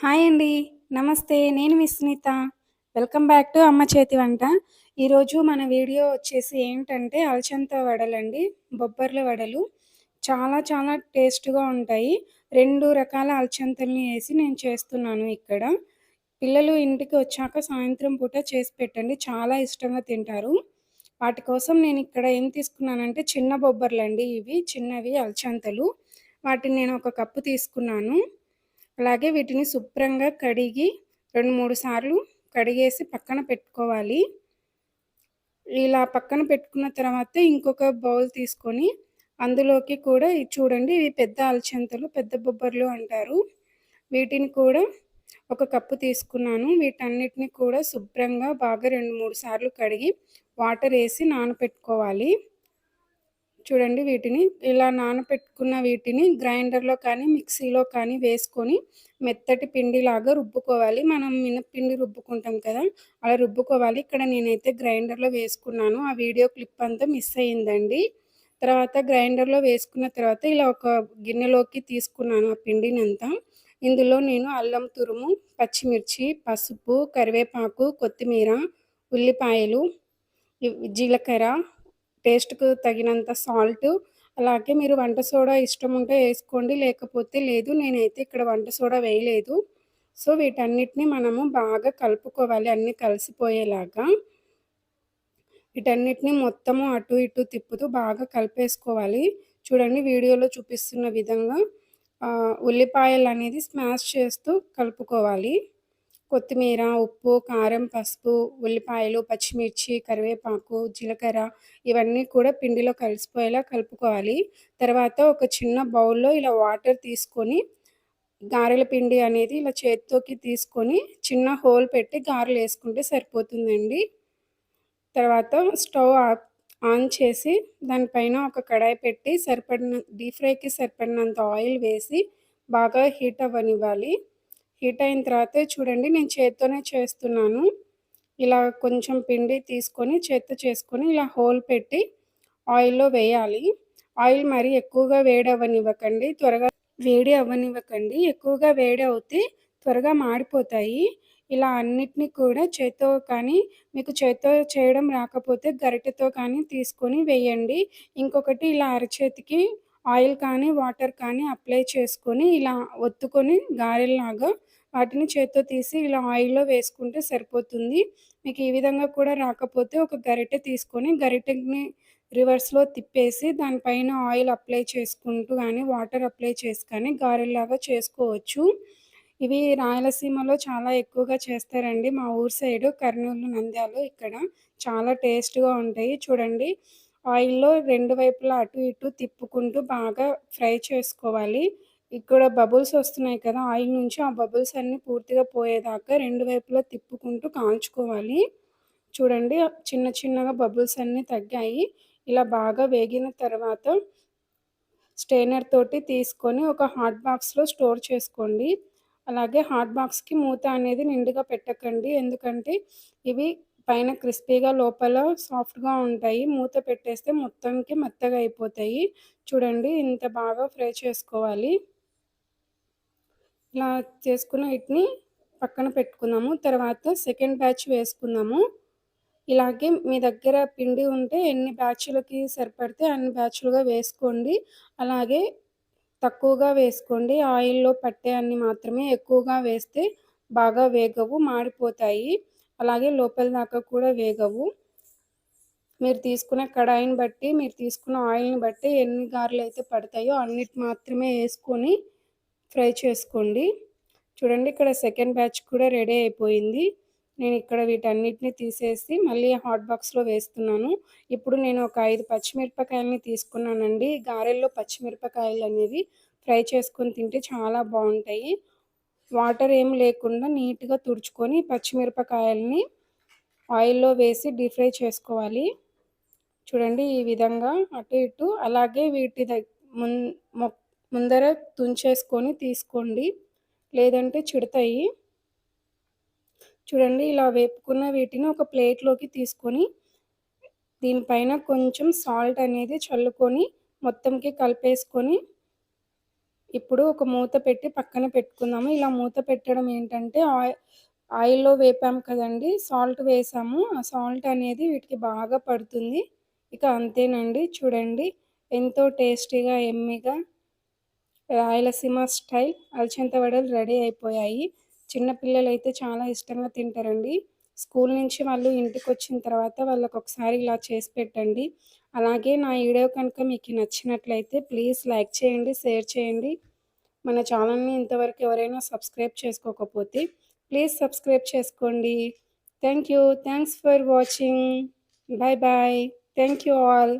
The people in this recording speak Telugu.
హాయ్ అండి. నమస్తే. నేను మీ Sunitha. Welcome back to Amma Chethi Vanta. ఈరోజు మన వీడియో వచ్చేసి ఏంటంటే అల్చంత వడలండి. బొబ్బర్ల వడలు. చాలా చాలా టేస్ట్‌గా ఉంటాయి. రెండు రకాల అల్చంతల్ని వేసి నేను చేస్తున్నాను ఇక్కడ. పిల్లలు ఇంటికి వచ్చాక సాయంత్రం పూట చేసి పెట్టండి. చాలా ఇష్టంగా తింటారు. వాటి కోసం నేను ఇక్కడ ఏం తీసుకున్నానంటే చిన్న బొబ్బర్లండి ఇవి. చిన్నవి అల్చంతలు వాటిని నేను ఒక కప్పు తీసుకున్నాను. అలాగే వీటిని శుభ్రంగా కడిగి 2, 3 సార్లు కడిగేసి పక్కన పెట్టుకోవాలి. ఇలా పక్కన పెట్టుకున్న తర్వాత ఇంకొక బౌల్ తీసుకొని అందులోకి కూడా చూడండి ఇవి పెద్ద అలచంతలు పెద్ద బొబ్బర్లు అంటారు. వీటిని కూడా ఒక కప్పు తీసుకున్నాను. వీటన్నిటిని కూడా శుభ్రంగా బాగా 2, 3 సార్లు కడిగి వాటర్ వేసి నానపెట్టుకోవాలి. చూడండి వీటిని ఇలా నానపెట్టుకున్న వీటిని గ్రైండర్‌లో కానీ, మిక్సీలో కానీ వేసుకొని మెత్తటి పిండిలాగా రుబ్బుకోవాలి. మనం మినపిండి రుబ్బుకుంటాం కదా! అలా రుబ్బుకోవాలి. ఇక్కడ నేనైతే గ్రైండర్‌లో వేసుకున్నాను. ఆ వీడియో క్లిప్ అంతా మిస్ అయిందండి. తర్వాత గ్రైండర్‌లో వేసుకున్న తర్వాత ఇలా ఒక గిన్నెలోకి తీసుకున్నాను ఆ పిండినంతా. ఇందులో నేను అల్లం తురుము, పచ్చిమిర్చి, పసుపు, కరివేపాకు, కొత్తిమీర, ఉల్లిపాయలు, జీలకర్ర, టేస్ట్‌కు తగినంత సాల్టు, అలాగే మీరు వంట సోడా ఇష్టం ఉంటే వేసుకోండి లేకపోతే లేదు. నేనైతే ఇక్కడ వంట సోడా వేయలేదు. సో, వీటన్నిటిని మనము బాగా కలుపుకోవాలి అన్నీ కలిసిపోయేలాగా. వీటన్నిటిని మొత్తము అటు ఇటు తిప్పుతూ బాగా కలిపేసుకోవాలి. చూడండి వీడియోలో చూపిస్తున్న విధంగా ఉల్లిపాయలు అనేది స్మాష్ చేస్తూ కలుపుకోవాలి. కొత్తిమీర, ఉప్పు, కారం, పసుపు, ఉల్లిపాయలు, పచ్చిమిర్చి, కరివేపాకు, జీలకర్ర ఇవన్నీ కూడా పిండిలో కలిసిపోయేలా కలుపుకోవాలి. తర్వాత ఒక చిన్న బౌల్‌లో ఇలా వాటర్ తీసుకొని గారెల పిండి అనేది ఇలా చేత్తోకి తీసుకొని చిన్న హోల్ పెట్టి గారెలు వేసుకుంటే సరిపోతుందండి. తర్వాత స్టవ్ ఆన్ చేసి దానిపైన ఒక కడాయి పెట్టి సరిపడిన డీప్ ఫ్రైకి సరిపడినంత ఆయిల్ వేసి బాగా హీట్ అవ్వనివ్వాలి. హీట్ అయిన తర్వాత చూడండి నేను చేత్తోనే చేస్తున్నాను. ఇలా కొంచెం పిండి తీసుకొని చేత్తో చేసుకొని ఇలా హోల్ పెట్టి ఆయిల్‌లో వేయాలి. ఆయిల్ మరీ ఎక్కువగా వేడి అవ్వనివ్వకండి. త్వరగా వేడి అవ్వనివ్వకండి. ఎక్కువగా వేడి అవుతే త్వరగా మాడిపోతాయి. ఇలా అన్నిటిని కూడా చేత్తో కానీ మీకు చేత్తో చేయడం రాకపోతే గరిటెతో కానీ తీసుకొని వేయండి. ఇంకొకటి ఇలా అరచేతికి ఆయిల్ కానీ, వాటర్ కానీ అప్లై చేసుకొని ఇలా ఒత్తుకొని గారెల్లాగా వాటిని చేత్తో తీసి ఇలా ఆయిల్‌లో వేసుకుంటే సరిపోతుంది. మీకు ఈ విధంగా కూడా రాకపోతే ఒక గరిటె తీసుకొని గరిటెని రివర్స్‌లో తిప్పేసి దానిపైన ఆయిల్ అప్లై చేసుకుంటూ కానీ వాటర్ అప్లై చేసి కానీ గారెల్లాగా చేసుకోవచ్చు. ఇవి రాయలసీమలో చాలా ఎక్కువగా చేస్తారండి. మా ఊరు సైడు కర్నూలు, నంద్యాలు ఇక్కడ చాలా టేస్ట్‌గా ఉంటాయి. చూడండి ఆయిల్‌లో రెండు వైపులా అటు ఇటు తిప్పుకుంటూ బాగా ఫ్రై చేసుకోవాలి. ఇక్కడ బబుల్స్ వస్తున్నాయి కదా! ఆయిల్ నుంచి ఆ బబుల్స్ అన్నీ పూర్తిగా పోయేదాకా రెండు వైపులా తిప్పుకుంటూ కాల్చుకోవాలి. చూడండి చిన్న చిన్నగా బబుల్స్ అన్నీ తగ్గాయి. ఇలా బాగా వేగిన తర్వాత స్టెయినర్ తోటి తీసుకొని ఒక హాట్ బాక్స్‌లో స్టోర్ చేసుకోండి. అలాగే హాట్ బాక్స్‌కి మూత అనేది నిండుగా పెట్టకండి. ఎందుకంటే ఇవి పైన క్రిస్పీగా లోపల సాఫ్ట్‌గా ఉంటాయి. మూత పెట్టేస్తే మొత్తంకి మెత్తగా అయిపోతాయి. చూడండి ఇంత బాగా ఫ్రై చేసుకోవాలి. ఇలా చేసుకున్న వీటిని పక్కన పెట్టుకున్నాము తర్వాత సెకండ్ బ్యాచ్ వేసుకున్నాము ఇలాగే మీ దగ్గర పిండి ఉంటే ఎన్ని బ్యాచ్లకి సరిపడితే అన్ని బ్యాచ్లుగా వేసుకోండి. అలాగే తక్కువగా వేసుకోండి. ఆయిల్‌లో పట్టే అన్ని మాత్రమే ఎక్కువగా వేస్తే బాగా వేగవు, మాడిపోతాయి. అలాగే లోపల దాకా కూడా వేగవు. మీరు తీసుకునే కడాయిని బట్టి, మీరు తీసుకున్న ఆయిల్‌ని బట్టి ఎన్ని గారెలు అయితే పడతాయో అన్నిటి మాత్రమే వేసుకొని ఫ్రై చేసుకోండి. చూడండి ఇక్కడ సెకండ్ బ్యాచ్ కూడా రెడీ అయిపోయింది. నేను ఇక్కడ వీటన్నిటిని తీసేసి మళ్ళీ హాట్ బాక్స్‌లో వేస్తున్నాను. ఇప్పుడు నేను ఒక ఐదు పచ్చిమిరపకాయలని తీసుకున్నానండి. గారెల్లో పచ్చిమిరపకాయలు అనేవి ఫ్రై చేసుకొని తింటే చాలా బాగుంటాయి వాటర్ ఏమి లేకుండా నీట్‌గా తుడుచుకొని పచ్చిమిరపకాయలని ఆయిల్‌లో వేసి డీప్ ఫ్రై చేసుకోవాలి. చూడండి ఈ విధంగా అటు ఇటు అలాగే వీటి దగ్ ముం ముందర తుంచేసుకొని తీసుకోండి. లేదంటే చిడతాయి. చూడండి ఇలా వేపుకున్న వీటిని ఒక ప్లేట్‌లోకి తీసుకొని దీనిపైన కొంచెం సాల్ట్ అనేది చల్లుకొని మొత్తంకి కలిపేసుకొని ఇప్పుడు ఒక మూత పెట్టి పక్కన పెట్టుకుందాము. ఇలా మూత పెట్టడం ఏంటంటే ఆయిల్ ఆయిల్లో వేపాం కదండి. సాల్ట్ వేసాము. ఆ సాల్ట్ అనేది వీటికి బాగా పడుతుంది. ఇక అంతేనండి. చూడండి. ఎంతో టేస్టీగా ఎమ్మిగా రాయలసీమ స్టైల్ అలచంత వడలు రెడీ అయిపోయాయి. చిన్నపిల్లలు అయితే చాలా ఇష్టంగా తింటారండి. స్కూల్ నుంచి వాళ్ళు ఇంటికి వచ్చిన తర్వాత వాళ్ళకి ఒకసారి ఇలా చేసి పెట్టండి. అలాగే నా వీడియో కనుక మీకు నచ్చినట్లయితే ప్లీజ్ లైక్ చేయండి షేర్ చేయండి. మన ఛానల్ని ఇంతవరకు ఎవరైనా సబ్స్క్రైబ్ చేసుకోకపోతే ప్లీజ్ సబ్స్క్రైబ్ చేసుకోండి. Thank you. Thanks for watching. Bye bye thank you all.